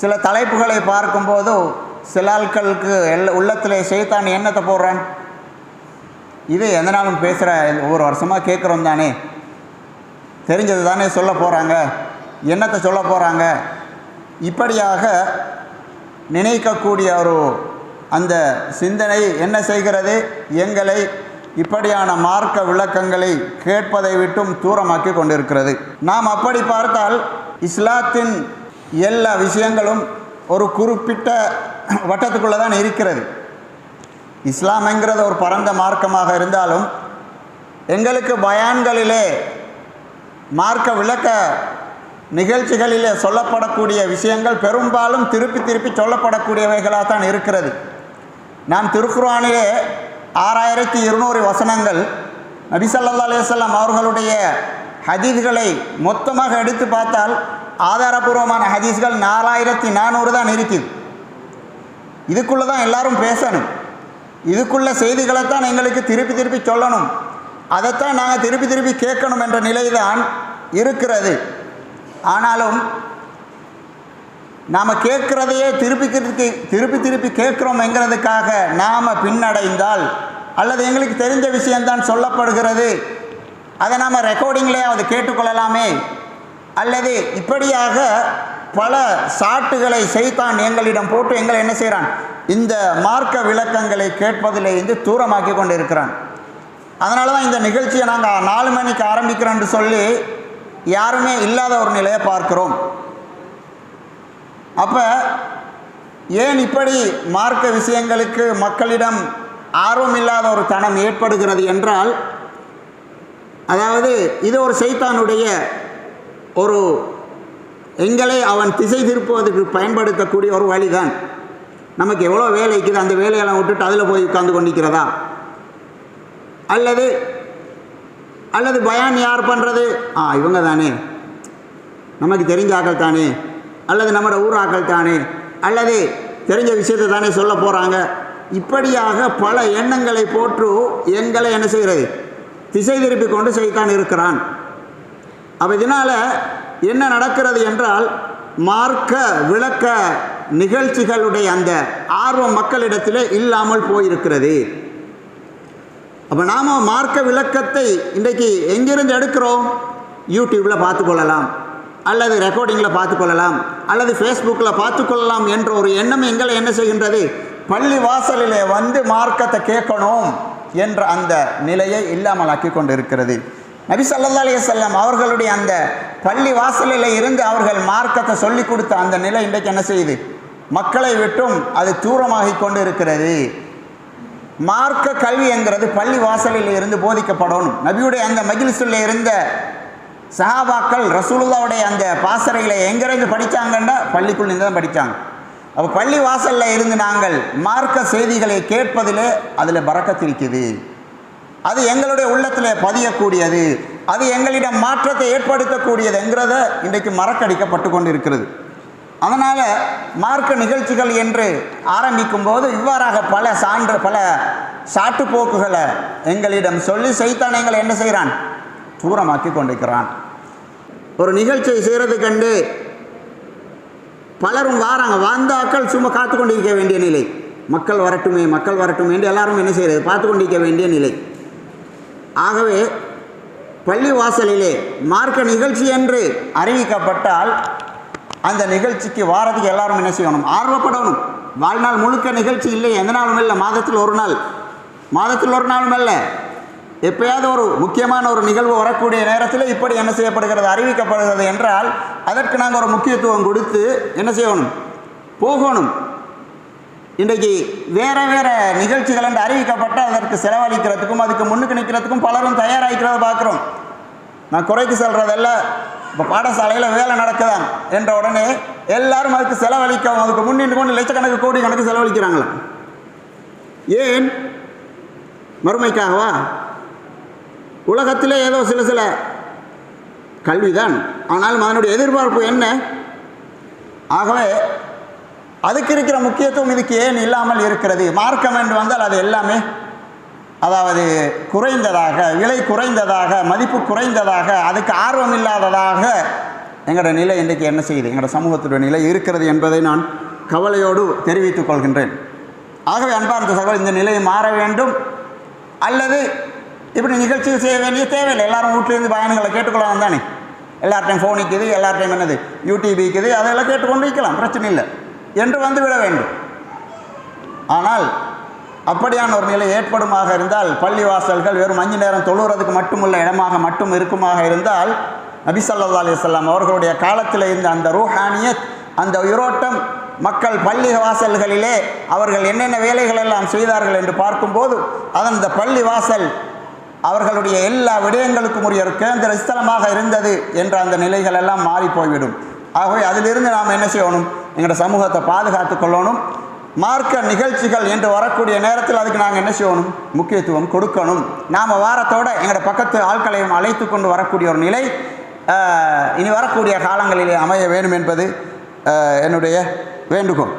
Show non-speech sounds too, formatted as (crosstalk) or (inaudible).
சில தலைப்புகளை பார்க்கும்போது சில ஆட்களுக்கு எல்ல உள்ளத்தில் செய்தான் எண்ணத்தை போடுறான்? இது எந்த நாளும் பேசுகிற ஒரு வருஷமாக கேட்குறோம் தானே. தெரிஞ்சது தானே சொல்ல போகிறாங்க என்னத்தை சொல்ல போகிறாங்க இப்படியாக நினைக்கக்கூடிய ஒரு அந்த சிந்தனை என்ன செய்கிறது? எங்களை இப்படியான மார்க்க விளக்கங்களை கேட்பதை விட்டும் தூரமாக்கி கொண்டிருக்கிறது. நாம் அப்படி பார்த்தால் இஸ்லாத்தின் எல்லா விஷயங்களும் ஒரு குறிப்பிட்ட (clears throat) வட்டத்துக்குள்ளே தான் இருக்கிறது. இஸ்லாம்ங்கிறது ஒரு பரந்த மார்க்கமாக இருந்தாலும் எங்களுக்கு பயான்களிலே மார்க்க விளக்க நிகழ்ச்சிகளிலே சொல்லப்படக்கூடிய விஷயங்கள் பெரும்பாலும் திருப்பி திருப்பி சொல்லப்படக்கூடியவைகளாக தான் இருக்கிறது. நாம் திருக்குறானிலே ஆறாயிரத்தி இருநூறு வசனங்கள் நபிசல்லா அலையம் அவர்களுடைய ஹதீதுகளை மொத்தமாக எடுத்து பார்த்தால் ஆதாரபூர்வமான ஹதீஸ்கள் நாலாயிரத்தி நானூறு தான் இருக்குது. இதுக்குள்ளே தான் எல்லாரும் பேசணும். இதுக்குள்ள செய்திகளை தான் எங்களுக்கு திருப்பி திருப்பி சொல்லணும். அதைத்தான் நாங்கள் திருப்பி திருப்பி கேட்கணும் என்ற நிலைதான் இருக்கிறது. ஆனாலும் நாம் கேட்குறதையே திருப்பி திருப்பி திருப்பி திருப்பி கேட்குறோம்ங்கிறதுக்காக நாம் பின்னடைந்தால் அல்லது எங்களுக்கு தெரிஞ்ச விஷயம்தான் சொல்லப்படுகிறது. அதை நாம் ரெக்கார்டிங்லேயே அதை கேட்டுக்கொள்ளலாமே. அல்லது இப்படியாக பல சாட்டுகளை செய்தான் எங்களிடம் போட்டு எங்களை என்ன செய்கிறான்? இந்த மார்க்க விளக்கங்களை கேட்பதிலிருந்து தூரமாக்கி கொண்டு இருக்கிறான் அதனால தான் இந்த நிகழ்ச்சியை நாங்கள் நாலு மணிக்கு ஆரம்பிக்கிறோன்னு சொல்லி யாருமே இல்லாத ஒரு நிலையை பார்க்கிறோம். அப்போ ஏன் இப்படி மார்க்க விஷயங்களுக்கு மக்களிடம் ஆர்வம் இல்லாத ஒரு தனம் ஏற்படுகிறது என்றால் அதாவது இது ஒரு செய்தானுடைய ஒரு எங்களை அவன் திசை திருப்புவதற்கு பயன்படுத்தக்கூடிய ஒரு வழிதான். நமக்கு எவ்வளோ வேலை இருக்குது அந்த வேலையெல்லாம் விட்டுட்டு அதில் போய் உட்கார்ந்து கொண்டிருக்கிறதா? அல்லது அல்லது பயான் யார் பண்ணுறது ஆ இவங்க தானே. நமக்கு தெரிஞ்ச ஆக்கள் தானே. அல்லது நம்மளோட ஊர் ஆக்கள் தானே. அல்லது தெரிஞ்ச விஷயத்தை தானே சொல்ல போகிறாங்க இப்படியாக பல எண்ணங்களை போற்று எங்களை என்ன செய்கிறது? திசை திருப்பி கொண்டு செய்தான் இருக்கிறான். அப்போ இதனால் என்ன நடக்கிறது என்றால் மார்க்க விளக்க நிகழ்ச்சிகளுடைய அந்த ஆர்வம் மக்களிடத்தில் இல்லாமல் போயிருக்கிறது. அப்போ நாம் மார்க்க விளக்கத்தை இன்றைக்கு எங்கிருந்து எடுக்கிறோம்? யூடியூப்பில் பார்த்துக்கொள்ளலாம் அல்லது ரெக்கார்டிங்கில் பார்த்துக்கொள்ளலாம் அல்லது ஃபேஸ்புக்கில் பார்த்துக்கொள்ளலாம் என்ற ஒரு எண்ணம் எங்களை என்ன செய்கின்றது? பள்ளி வாசலிலே வந்து மார்க்கத்தை கேட்கணும் என்ற அந்த நிலையை இல்லாமலாக்கி கொண்டு இருக்கிறது நபி சல்லா அலைஹி அவர்களுடைய அந்த பள்ளி வாசலில் இருந்து அவர்கள் மார்க்கத்தை சொல்லி கொடுத்த அந்த நிலை இன்றைக்கு என்ன செய்யுது? மக்களை விட்டும் அது தூரமாகி கொண்டு இருக்கிறது மார்க்க கல்வி என்கிறது பள்ளி வாசலில் இருந்து போதிக்கப்படணும். நபியுடைய அந்த மகிழ்ச்சியில் இருந்த சஹாபாக்கள் ரசூலுல்லாவுடைய அந்த பாசறையில் எங்கிருந்து படித்தாங்கன்னா பள்ளிக்குள் இருந்து தான் படித்தாங்க அப்போ பள்ளி வாசலில் இருந்து நாங்கள் மார்க்க செய்திகளை கேட்பதிலே அதில் பறக்கத்திருக்குது. அது எங்களுடைய உள்ளத்தில் பதியக்கூடியது. அது எங்களிடம் மாற்றத்தை ஏற்படுத்தக்கூடியதுங்கிறத இன்றைக்கு மறக்கடிக்கப்பட்டு கொண்டு இருக்கிறது அதனால் மார்க்க நிகழ்ச்சிகள் என்று ஆரம்பிக்கும் போது இவ்வாறாக பல சான்று பல சாட்டுப்போக்குகளை எங்களிடம் சொல்லி செய்தான் எங்களை என்ன செய்கிறான்? தூரமாக்கி கொண்டிருக்கிறான். ஒரு நிகழ்ச்சியை செய்கிறது கண்டு பலரும் வாராங்க. வந்தாக்கள் சும்மா காத்து கொண்டிருக்க வேண்டிய நிலை. மக்கள் வரட்டுமே மக்கள் வரட்டுமே என்று எல்லாரும் என்ன செய்கிறது பார்த்து கொண்டிருக்க வேண்டிய நிலை. ஆகவே பள்ளி வாசலிலே மார்க்க நிகழ்ச்சி என்று அறிவிக்கப்பட்டால் அந்த நிகழ்ச்சிக்கு வாரத்துக்கு எல்லாரும் என்ன செய்யணும்? ஆர்வப்படணும். வாழ்நாள் முழுக்க நிகழ்ச்சி இல்லை. எந்த நாளும் இல்லை. மாதத்தில் ஒரு நாள். மாதத்தில் ஒரு நாளும் இல்லை எப்பயாவது ஒரு முக்கியமான ஒரு நிகழ்வு வரக்கூடிய நேரத்தில் இப்படி என்ன செய்யப்படுகிறது அறிவிக்கப்படுகிறது என்றால் அதற்கு நாங்கள் ஒரு முக்கியத்துவம் கொடுத்து என்ன செய்யணும்? போகணும். இன்றைக்கு வேறு வேறு நிகழ்ச்சிகள் என்று அறிவிக்கப்பட்ட அதுக்கு செலவழிக்கிறதுக்கும் அதுக்கு முன்னுக்கு நிற்கிறதுக்கும் பலரும் தயாராகிக்கிறத பார்க்குறோம். நான் குறைக்கு சொல்கிறதல்ல இப்போ பாடசாலையில் வேலை நடக்குதான் என்ற உடனே எல்லாரும் அதுக்கு செலவழிக்கவும் அதுக்கு முன்னின்று கொண்டு லட்சக்கணக்கு கோடி கணக்கு செலவழிக்கிறாங்களா? ஏன்? மறுமைக்காகவா? உலகத்திலே ஏதோ சில சில கல்விதான். ஆனாலும் அதனுடைய எதிர்பார்ப்பு என்ன? ஆகவே அதுக்கு இருக்கிற முக்கியத்துவம் இதுக்கு ஏன் இல்லாமல் இருக்கிறது? மார்க்கம் என்று வந்தால் அது எல்லாமே அதாவது குறைந்ததாக விலை குறைந்ததாக மதிப்பு குறைந்ததாக அதுக்கு ஆர்வம் இல்லாததாக எங்களோட நிலை இன்றைக்கு என்ன செய்யுது? எங்களோட சமூகத்துடைய நிலை இருக்கிறது என்பதை நான் கவலையோடு தெரிவித்துக் கொள்கின்றேன். ஆகவே அன்பார்ந்த சகோதரர் இந்த நிலை மாற வேண்டும். அல்லது இப்படி நிகழ்ச்சிகள் செய்ய வேண்டிய தேவையில்லை. எல்லாரும் வீட்டிலேருந்து பயணங்களை கேட்டுக்கொள்ளலாம் தானே? எல்லார்ட்டையும் ஃபோன் இருக்குது எல்லார்டையும் என்னது? யூடியூப் இருக்குது அதெல்லாம் கேட்டுக்கொண்டு வைக்கலாம் பிரச்சனை இல்லை. என்று வந்துவிட வேண்டும். ஆனால் அப்படியான ஒரு நிலை ஏற்படுமாக இருந்தால் பள்ளிவாசல்கள் வெறும் அஞ்சு நேரம் தொழுகிறதுக்கு மட்டுமுள்ள இடமாக மட்டும் இருக்குமாக இருந்தால் நபி ஸல்லல்லாஹு அவர்களுடைய காலத்தில் இருந்த அந்த ரூஹானியத் அந்த உயிரோட்டம் மக்கள் பள்ளி வாசல்களிலே அவர்கள் என்னென்ன வேலைகள் எல்லாம் செய்தார்கள் என்று பார்க்கும்போது அதன் இந்த பள்ளி வாசல் அவர்களுடைய எல்லா விடயங்களுக்கும் உரிய ஒரு கேந்திர ஸ்தலமாக இருந்தது என்ற அந்த நிலைகள் எல்லாம் மாறி போய்விடும். ஆகவே அதிலிருந்து நாம் என்ன செய்யணும்? எங்களோட சமூகத்தை பாதுகாத்து கொள்ளணும். மார்க்க நிகழ்ச்சிகள் என்று வரக்கூடிய நேரத்தில் அதுக்கு நாங்கள் என்ன செய்யணும்? முக்கியத்துவம் கொடுக்கணும். நாம் வாரத்தோட எங்களோட பக்கத்து ஆட்களையும் அழைத்து கொண்டு வரக்கூடிய ஒரு நிலை இனி வரக்கூடிய காலங்களிலே அமைய வேண்டும் என்பது என்னுடைய வேண்டுகோள்.